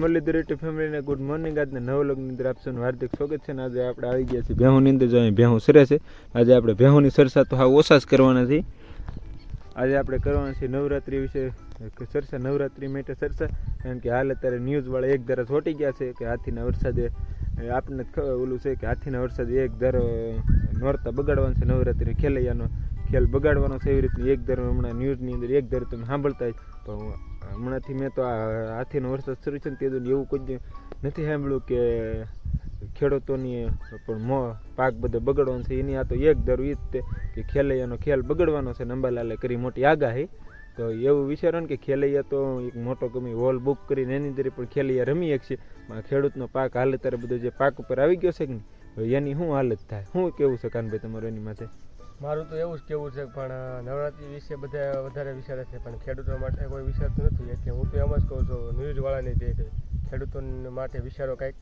Muralidhar YouTube ફેમિલીને good morning આજના નવ લગ્ન અંદર આપ સૌનું હાર્દિક સ્વાગત છે અને આજે આપણે આવી ગયા છીએ ભેહુની અંદર. જો અહીં ભેહું સરે છે, આજે આપણે ભેહુંની સરસા તો હા ઓછા જ કરવાના છે આજે આપણે કરવાના છે નવરાત્રિ વિશે સરસા નવરાત્રિ માટે સરસા, કારણ કે હાલ અત્યારે ન્યૂઝવાળા એક ધારા છોટી ગયા છે કે હાથીના વરસાદે આપણને ઓલું છે કે હાથીના વરસાદે એક ધારો નોરતા બગાડવાનું છે નવરાત્રિ ખેલૈયાનો. ખેલ બગાડવાનો છે એવી રીતની એક ધારો હમણાં ન્યૂઝની અંદર એક ધર્મ તમે સાંભળતા જ પણ હમણાંથી મેં તો આ હાથીનો વરસાદ શરૂ છે ને તે એવું કોઈ નથી સાંભળ્યું કે ખેડૂતોની પણ મો પાક બધો બગડવાનો છે. એની આ તો એક દર ઈ જ તે કે ખેલૈયાનો ખેલ બગડવાનો છે. નંબાલાલે કરી મોટી આગાહી. તો એવું વિચારો કે ખેલૈયા તો એક મોટો ગમે હોલ બુક કરીને એની અંદર પણ ખેલૈયા રમી છે ખેડૂતનો પાક હાલ ત્યારે બધો જે પાક ઉપર આવી ગયો છે કે એની શું હાલત થાય? શું કેવું છે કાનભાઈ તમારું એની માથે? મારું તો એવું જ કેવું છે પણ નવરાત્રિ વિશે બધા વધારે વિચારે છે પણ ખેડૂતો માટે કોઈ વિચારતું નથી. એટલે હું તો એમ જ કહું છું ન્યૂઝવાળાને જે કે ખેડૂતો માટે વિચારો કંઈક.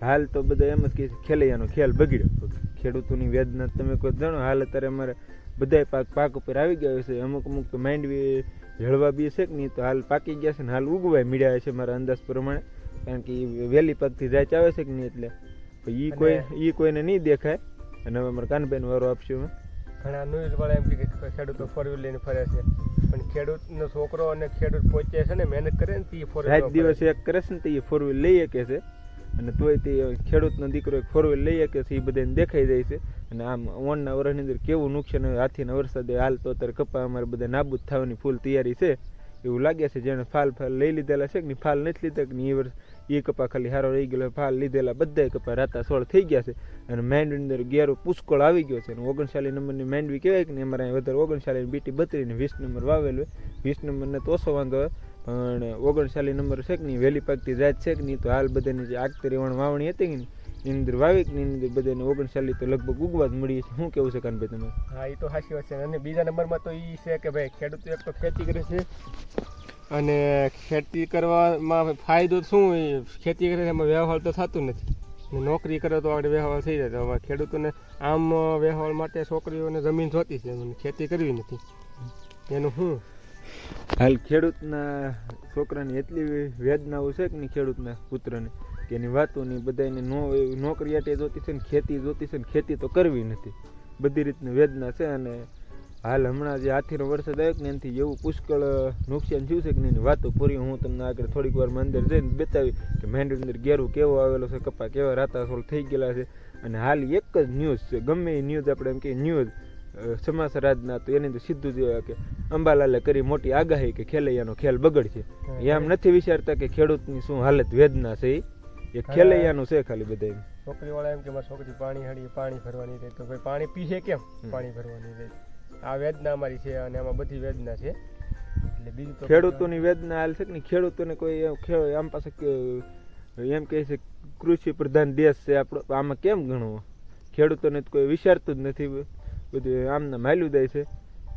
હાલ તો બધા એમ જ કહે છે ખેલૈયાનો ખેલ બગડ્યો. ખેડૂતોની વેદના તમે કોઈ જાણો હાલ અત્યારે અમારે બધાય પાક પાક ઉપર આવી ગયો છે. અમુક અમુક તો માંડવી જળવા બી છે કે નહીં તો હાલ પાકી ગયા છે ને હાલ ઉગવાય મીડ્યા છે મારા અંદાજ પ્રમાણે. કારણ કે એ વહેલી પાકથી રાચ આવે છે કે નહીં એટલે. એ કોઈ એ કોઈને નહીં દેખાય. અને હવે અમારે કાનબેન વારો આપશું અમે. ઘણા ન્યૂઝવાળા એમ કે ખેડૂતો ફોર વ્હીલ લઈને ફરે છે. પણ ખેડૂતનો છોકરો અને ખેડૂત પોતે છે ને મહેનત કરે ને તે ફોર રાત દિવસ એક કરે છે ને તે ફોર વ્હીલ લઈ શકે છે. અને તોય તે ખેડૂતનો દીકરો એક ફોર વ્હીલ લઈ શકે છે એ બધાને દેખાઈ જાય છે. અને આમ ઓણના વર્ષની અંદર કેવું નુકસાન હોય હાથીના વરસાદે હાલ તો અત્યારે કપા અમારે બધા નાબૂદ થવાની ફૂલ તૈયારી છે. એવું લાગે છે જેણે ફાલ ફાલ લઈ લીધેલા છે કે ફાલ નથી લીધા કે એ વર્ષ એ કપા ખાલી હારો રહી ગયેલો ફાલ લીધેલા બધાય કપા રાતા સોળ થઈ ગયા છે. અને માંડવી અંદર ગેરો પુષ્કળ આવી ગયો છે. અને ઓગણચાલીસ નંબરની માંડવી કહેવાય કે નહીં, અમારે અહીં વધારે ઓગણચાલીસ બીટી બત્રીને વીસ નંબર વાવેલું વીસ નંબરને તો ઓછો વાંધો હોય, પણ ઓગણચાલીસ નંબર છે કે નહીં વહેલી પાકતી જાત છે કે નહીં, તો હાલ બધાની જે આગતરી વણ વાવણી હતી કે નહીં અંદર વાવી કે નહીં અંદર બધાને ઓગણચાલીસ તો લગભગ ઉગવા જ મળી છે શું કેવું છે કાનભાઈ તમે હા એ તો સાચી વાત છે. અને બીજા નંબરમાં તો એ છે કે ભાઈ ખેડૂતો એક તો ખેતી કરે છે. અને ખેતી કરવામાં ફાયદો શું ખેતી કરે એમાં વ્યવહાર તો થતું નથી. નોકરી કરે તો આગળ વ્યવહાર થઈ જાય. હવે ખેડૂતોને આમ વ્યવહાર માટે છોકરીઓને જમીન જોતી છે. ખેતી કરવી નથી. એનું શું? હાલ ખેડૂતના છોકરાની એટલી વેદનાઓ છે કે નહીં ખેડૂતના પુત્રને? કે એની વાતો નહીં બધાને નો નોકરી આટે જોતી છે ને ખેતી જોતી છે ને ખેતી તો કરવી નથી. બધી રીતની વેદના છે અને હાલ હમણાં જે આથીનો વરસાદ આવ્યો કે ને એનાથી એવું પુષ્કળ નુકસાન થયું છે કે એની વાતો પૂરી. હું તમને આગળ થોડીક વારમાં અંદર જઈને બતાવી કે માંડવી અંદર ઘેરું કેવો આવેલો છે કપા કેવા રાતાસોળ થઈ ગયેલા છે. અને હાલ એક જ ન્યૂઝ છે ગમે એ ન્યૂઝ આપણે એમ કે ન્યૂઝ અ, રાજના તો એની તો સીધું જ કે અંબાલાલે કરી મોટી આગાહી કે ખેલૈયાનો ખેલ બગડશે. એમ નથી વિચારતા કે ખેડૂતની શું હાલત વેદના છે એ ખેલૈયાનું છે ખાલી બધા છોકરીવાળા એમ કે મારી છોકરી પાણી હાડી પાણી ભરવાની રહે. તો ભાઈ પાણી પીશે કેમ? પાણી ભરવાની રહે. આ વેદના અમારી છે અને આમાં બધી વેદના છે. એટલે બીજું તો ખેડૂતોની વેદના હાલ છે કે ખેડૂતોને કોઈ આમ પાસે એમ કહે છે, કૃષિ પ્રધાન દેશ છે આપણો. આમાં કેમ ગણવો ખેડૂતોને તો કોઈ વિચારતું જ નથી. બધું આમને માલ્યું દે છે.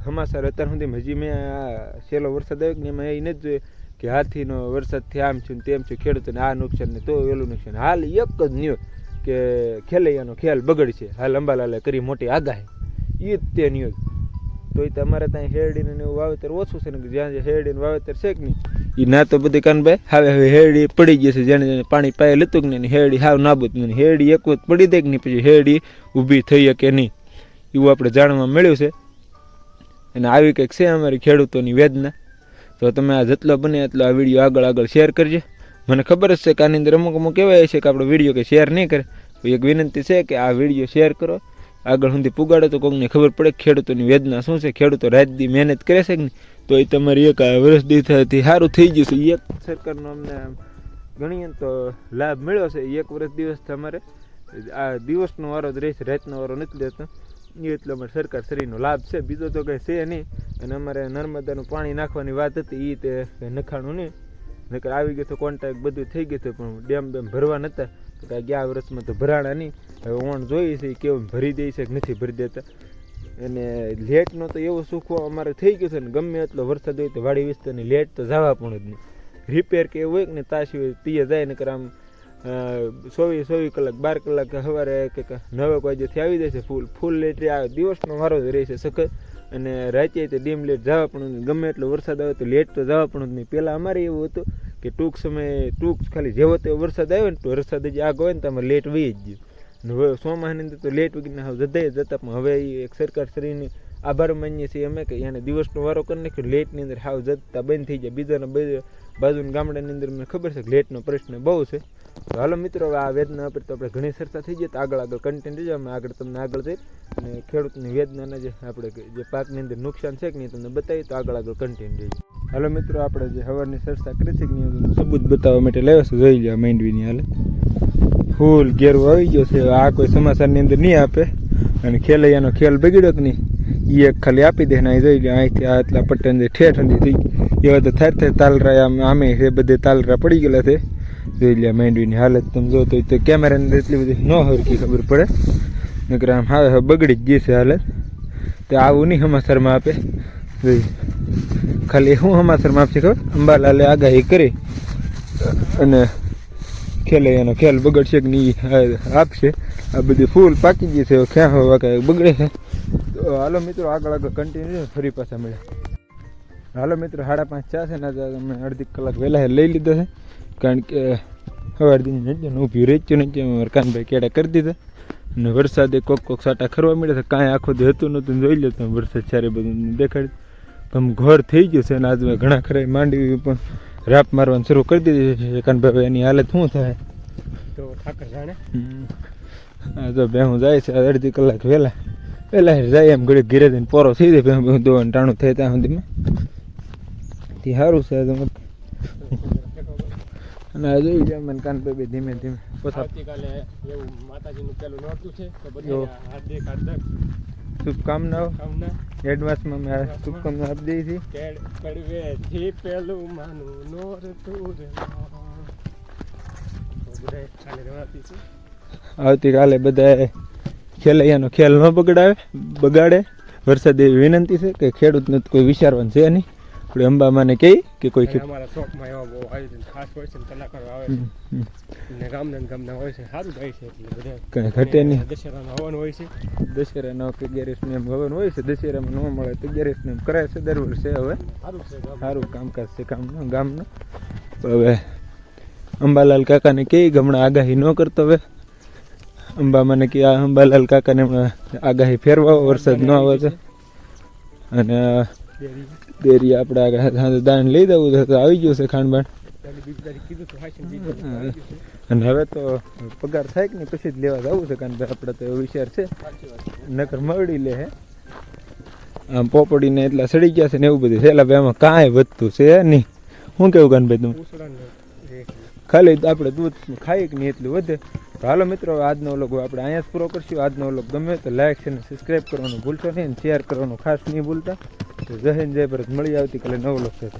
હમાસર અત્યાર સુધી હજી મેં આ છેલ્લો વરસાદ આવ્યો ને એમાં એ જ કે હાથીનો વરસાદથી આમ છે તેમ છે, ખેડૂતોને આ નુકસાન ને તો એલું નુકસાન. હાલ એક જ ન્યૂઝ કે ખેલૈયાનો ખેલ બગડશે. હાલ અંબાલાલે કરી મોટી આગાહી. એ જ તે ન્યૂઝ. તો એ તમારે ત્યાં શેરડીને એવું વાવેતર ઓછું છે ને જ્યાં જ્યાં શેરડીનું વાવેતર છે કે નહીં એ ના તો બધી કાનભાઈ હવે હવે શેરડી પડી ગઈ છે જેને જેને પાણી પાય લીધું કે નહીં શેરડી હાવ નાબૂદ નહીં શેરડી એક વખત પડી દે કે નહીં, પછી શેરડી ઊભી થઈ શકે નહીં. એવું આપણે જાણવા મળ્યું છે. અને આવી કંઈક છે અમારી ખેડૂતોની વેદના. તો તમે આ જેટલો બને એટલો આ વીડિયો આગળ આગળ શેર કરજો. મને ખબર જ છે કે આની અંદર અમુક અમુક કહેવાય છે કે આપણો વીડિયો કે શેર નહીં કરે. એક વિનંતી છે કે આ વીડિયો શેર કરો. આગળ સુધી પુગાડો તો કોઈને ખબર પડે ખેડૂતોની વેદના શું છે? ખેડૂતો રાત દી મહેનત કરે છે નહીં? તો એ તમારી એક વર્ષ દી થવાથી સારું થઈ ગયું ઈ એક સરકારનો અમને ગણીએ ને તો લાભ મળ્યો છે. એક વર્ષ દિવસ તમારે આ દિવસનો વારો જ રહેશે રાતનો વારો નથી લેતો એ એટલે અમારે સરકાર શ્રીનો લાભ છે. બીજો તો કંઈ છે નહીં. અને અમારે નર્મદાનું પાણી નાખવાની વાત હતી. એ તે નખાણું નહીં. નકર આવી ગયું તો કોન્ટ્રાક્ટ બધું થઈ ગયું હતું. પણ ડેમ બેમ ભરવા નહોતા. કાંઈ ગયા વર્ષમાં તો ભરાણા નહીં. હવે ઓણ જોઈએ છે કેવું ભરી દે છે કે નથી ભરી દેતા. અને લેટનો તો એવો સુખો અમારે થઈ ગયો છે ને ગમે એટલો વરસાદ હોય તો વાડી વિસ્તારની લેટ તો જવા પણ જ નહીં. રિપેર કે એવું હોય કે ને હોય તીએ જાય નકર આમ સોવી ચોવીસ કલાક, બાર કલાક સવારે કે નવે વાગ્યાથી આવી જાય છે ફૂલ. ફૂલ લેટ આ દિવસનો મારો જ રહે છે સખત. અને રાતે તે ડીમ લેટ જવા પણ. ગમે એટલો વરસાદ આવે તો લેટ તો જવા પણ જ નહીં. પહેલાં અમારે એવું હતું કે ટૂંક સમયે, ટૂંક ખાલી જેવો તેવો વરસાદ આવ્યો ને તો વરસાદ જ આગ હોય ને તો આમાં લેટ વહી જ ગયો હવે ચોમાસાની અંદર તો લેટ વગીને હવે જતા જતા, પણ હવે એક સરકાર શ્રીને આભાર માનીએ છીએ અમે કે એને દિવસનો વારો કરી નાખ્યો લેટની અંદર હાવ જતા બંધ થઈ જાય. બીજાના બાજુના ગામડાની અંદર મને ખબર છે કે લેટનો પ્રશ્ન બહુ છે. તો હાલો મિત્રો આ વેદના ઉપર તો આપણે ઘણી ચર્ચા થઈ ગઈ, તો આગળ આગળ કન્ટેન્ટ રહેજો, અમે આગળ તમને આગળ જઈ અને ખેડૂતની વેદનાના જે આપણે જે પાકની અંદર નુકસાન છે કે નહીં તમને બતાવી તો આગળ આગળ કન્ટેન્ટ રહેજો. હાલો મિત્રો, આપણે જે હવારની ચર્ચા કરી છે કે સબૂત બતાવવા માટે લાવ્યો છું જોઈ લો માંડવીની હાલે ફૂલ ઘેરવો આવી ગયો છે, આ કોઈ સમાચારની અંદર નહીં આપે. અને ખેલૈયાનો ખેલ બગડ્યો કે નહીં એ એક ખાલી આપી દે ને જોઈ લે અહીંથી આ એટલા પટ્ટન જે ઠેઠ ગઈ. એવા તો થાય થાય તાલરા આમ આમે છે, બધે તાલરા પડી ગયેલા છે. જોઈ લે માંડવીની હાલત તમે જો તો કેમેરાની એટલી બધી ન હરકી ખબર પડે. નકર આમ હા હા, બગડી જ ગઈ છે હાલત. તો આવું નહીં સમાચારમાં આપે. જોઈ ખાલી શું સમાચારમાં આપશે ખબર? અંબાલાલે આગાહી કરી. અને ખેલે એનો ખેલ બગડશે કે નહીં આપશે. આ બધી ફૂલ પાકી ગઈ છે, ક્યાં હોવા કાંઈ બગડે છે. તો હાલો મિત્રો, આગળ આગળ કન્ટિન્યુ ફરી પાછા મળ્યા હાલો મિત્રો સાડા પાંચ ચા છે ને અમે અડધી કલાક વહેલા લઈ લીધો છે. કારણ કે સવાર અડધી નીચે ઊભી રેચ્યું નીચે અમારા કાનભાઈ કેડા કરી દીધા. અને વરસાદે કોક કોક સાટા ખરવા મળ્યા હતા કાંઈ આખો હતું નહોતું જોઈ લો તમે વરસાદ ચારે બધું દેખાડી. આમ ઘર થઈ ગયું છે અને આજે ઘણા ખરા માંડવી પણ રાપ મારવાનું શરૂ કરી દીધી છે. કાનભાઈ એની હાલત શું થાય? તો ઠાકર જાણે. હા તો ભેહું જાય છે અડધી કલાક વહેલા. વહેલા જાય એમ ઘડી ઘીરે જઈને પોરો થઈ જાય ભેહું ભેહું દોવાનું ટાણું થાય ત્યાં સુધીમાં. તે સારું છે અને આ જોઈ જાય મને કાનભાઈ બી ધીમે ધીમે. આવતીકાલે એવું માતાજીનું પેલું નોરતું છે તો જો. બધા હાર્દિક હાર્દિક શુભકામનાઓ. કામના એડવાન્સમાં અમે આ શુભકામના આપી થી પેલું માનું નોરતું રે. આવતીકાલે બધા ખેલૈયાનો ખેલ ન બગડાવે બગાડે. વરસાદ એવી વિનંતી છે કે ખેડૂતને તો કોઈ વિચારવાનું છે નહીં. આપણે અંબામાને કહી કે કોઈ ખેડ અમારા ચોકમાં એવા બહુ આયોજન ખાસ હોય છે કલાકારો આવે. છે. ને ગામના ગામના હોય છે સારું થાય છે એટલે બધા કઈ ઘટે નહીં. દશેરાનો હવન હોય છે. દશેરાનો કે અગિયારસને એમ હવન હોય છે દશેરામાં ન મળે તો અગિયારસને એમ કરાય છે દર વર્ષે હવે. સારું છે સારું કામકાજ છે કામનું ગામનું. હવે અંબાલાલ કાકાને કહી ગમણા આગાહી ન કરતો હવે. અંબામાને કે આ અંબાલાલ કાકાને આગાહી ફેરવા વરસાદ ન આવે છે અને ડેરી આપણે આગળ દાન લઈ છે, તો આવી ગયું છે ગયું છે. અને હવે તો પગાર થાય કે નહીં પછી જ લેવા જવું છે, કારણ કે આપણે તો એવો વિચાર છે. નકર મળી લે હે. આમ પોપડીને એટલા સડી ગયા છે ને એવું બધું છે. એટલે ભાઈ આમાં કાંઈ વધતું છે નહીં. શું કેવું કાનભાઈ તમે ઉસળાને ખાલી આપણે દૂધ ખાઈએ કે નહીં એટલું વધે. તો હાલો મિત્રો, આજનો વ્લોગ આપણે અહીંયા જ પૂરો કરશું. આજનો વ્લોગ ગમે તો લાઈક છે અને સબસ્ક્રાઈબ કરવાનું ભૂલશો નહીં અને શેર કરવાનું ખાસ નહીં ભૂલતા. જય હિન્દ જય ભારત. મળી આવતીકાલે નવો લોક સાથે.